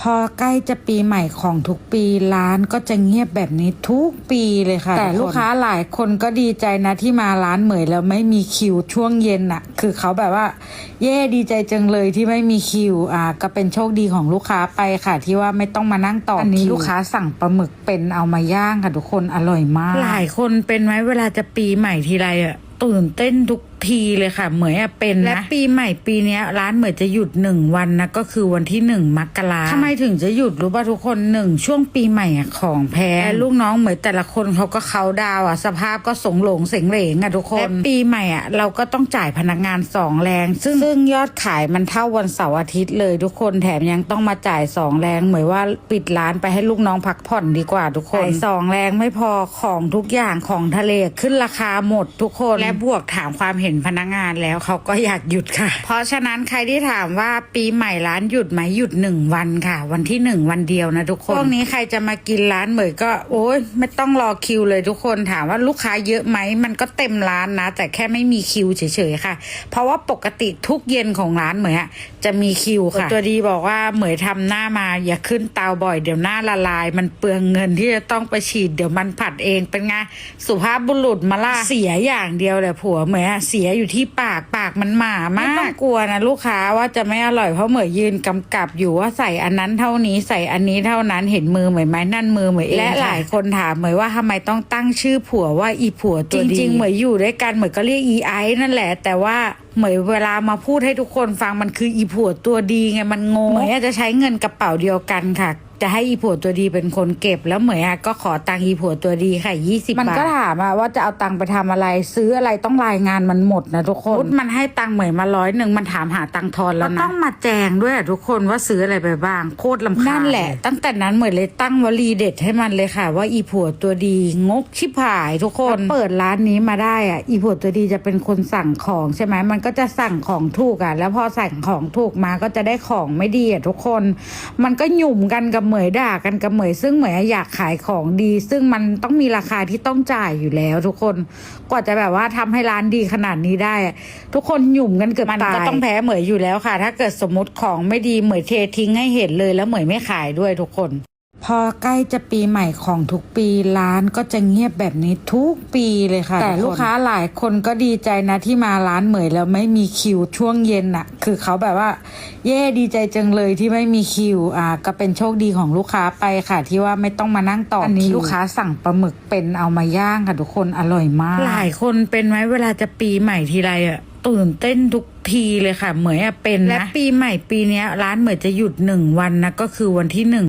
พอใกล้จะปีใหม่ของทุกปีร้านก็จะเงียบแบบนี้ทุกปีเลยค่ะ แต่ลูกค้าหลายคนก็ดีใจนะที่มาร้านเหมยแล้วไม่มีคิวช่วงเย็นอะคือเขาแบบว่า เย่ดีใจจังเลยที่ไม่มีคิวอ่าก็เป็นโชคดีของลูกค้าไปค่ะ ที่ว่าไม่ต้องมานั่งต่ออันนี้ลูกค้าสั่งปลาหมึกเป็นเอามาย่างค่ะทุกคนอร่อยมาก หลายคนเป็นไหมเวลาจะปีใหม่ทีไรอะตื่นเต้นทุก ทีเลยค่ะ เหมยอะเป็นนะ และปีใหม่ปีเนี้ยร้านเหมยจะหยุดหนึ่งวันนะ ก็คือวันที่หนึ่งมกราทำไมถึงจะหยุดรู้ป่ะทุกคนหนึ่งช่วงปีใหม่อะของแพงและลูกน้องเหมยแต่ละคนเขาก็เขาดาวอะสภาพก็สงหลงเสงเหลงอะทุกคนและปีใหม่อะเราก็ต้องจ่ายพนักงานสองแรง ซึ่งซึ่งยอดขายมันเท่าวันเสาร์อาทิตย์เลย ทุกคนแถมยังต้องมาจ่ายสองแรงเหมยว่าปิดร้านไปให้ลูกน้องพักผ่อนดีกว่าทุกคนจ่ายสองแรงไม่พอของทุกอย่างของทะเลขึ้นราคาหมดทุกคนและบวกถามความเห็นพนักงานแล้วเขาก็อยากหยุดค่ะ เพราะฉะนั้นใครที่ถามว่าปีใหม่ร้านหยุดไหมหยุดหนึ่งวันค่ะ วันที่หนึ่งวันเดียวนะทุกคนช่วงนี้ใครจะมากินร้านเหมยก็โอ้ยไม่ต้องรอคิวเลยทุกคนถามว่าลูกค้าเยอะไหมมันก็เต็มร้านนะ แต่แค่ไม่มีคิวเฉยๆค่ะ เพราะว่าปกติทุกเย็นของร้านเหมยอะจะมีคิวค่ะ ตัวดีบอกว่าเหมยทำหน้ามาอย่าขึ้นเตาบ่อยเดี๋ยวหน้าละลาย มันเปลืองเงินที่จะต้องไปฉีดเดี๋ยวมันผัดเองเป็นไงสุภาพบุรุษมาล่าเสียอย่างเดียวแหละผัวเหมยอะเสียอยู่ที่ปากปากมันหมามากไม่ต้องกลัวนะลูกค้าว่าจะไม่อร่อยเพราะเหมยยืนกำกับอยู่ว่าใส่อันนั้นเท่านี้ใส่อันนี้เท่านั้นเห็นมือเหมยไหมนั่นมือเหมยเองและหลายคนถามเหมยว่าทำไมต้องตั้งชื่อผัวว่าอีผัวตัวดีจริงๆเหมยอยู่ด้วยกันเหมยก็เรียกอีไอซ์นั่นแหละ แต่ว่าเหมยเวลามาพูดให้ทุกคนฟังมันคืออีผัวตัวดีไงมันงงเหมยอาจจะใช้เงินกระเป๋าเดียวกันค่ะ จะให้อีผัวตัวดีเป็นคนเก็บแล้วเหมยอะก็ขอตังค์อีผัวตัวดีค่ะยี่สิบบาทมันก็ถามอะว่าจะเอาตังค์ไปทำอะไร ซื้ออะไรต้องรายงานมันหมดนะทุกคนมันให้ตังค์เหมยมาร้อยหนึ่งมันถามหาตังค์ทอนแล้วนะต้องมาแจงด้วยอะทุกคนว่าซื้ออะไรไปบ้างโคตรลำคาญนั่นแหละ ตั้งแต่นั้นเหมยเลยตั้งวลีเด็ดให้มันเลยค่ะ ว่าอีผัวตัวดีงกชิบหายทุกคนเปิดร้านนี้มาได้อะอีผัวตัวดีจะเป็นคนสั่งของใช่ไหมมันก็จะสั่งของถูกอะแล้วพอสั่งของถูกมาก็จะได้ของไม่ดีอะทุกคน มันก็หยุ่มกันกับเหมยด่ากันกับเหมยซึ่งเหมยอยากขายของดี ซึ่งมันต้องมีราคาที่ต้องจ่ายอยู่แล้ว ทุกคนกว่าจะแบบว่าทำให้ร้านดีขนาดนี้ได้ ทุกคนหยุ่มกันเกือบตายมันก็ต้องแพ้เหมยอยู่แล้วค่ะ ถ้าเกิดสมมติของไม่ดีเหมยเททิ้งให้เห็นเลยแล้วเหมยไม่ขายด้วยทุกคน พอใกล้จะปีใหม่ของทุกปีร้านก็จะเงียบแบบนี้ทุกปีเลยค่ะ แต่ลูกค้าหลายคนก็ดีใจนะที่มาร้านเหมยแล้วไม่มีคิวช่วงเย็นอะคือเขาแบบว่า เย่ดีใจจังเลยที่ไม่มีคิวอ่าก็เป็นโชคดีของลูกค้าไปค่ะ ที่ว่าไม่ต้องมานั่งต่ออันนี้ลูกค้าสั่งปลาหมึกเป็นเอามาย่างค่ะทุกคนอร่อยมาก หลายคนเป็นไหมเวลาจะปีใหม่ทีไรอะตื่นเต้นทุกทีเลยค่ะ เหมยอะเป็นนะและปีใหม่ปีเนี้ยร้านเหมยจะหยุดหนึ่งวันนะก็คือวันที่หนึ่ง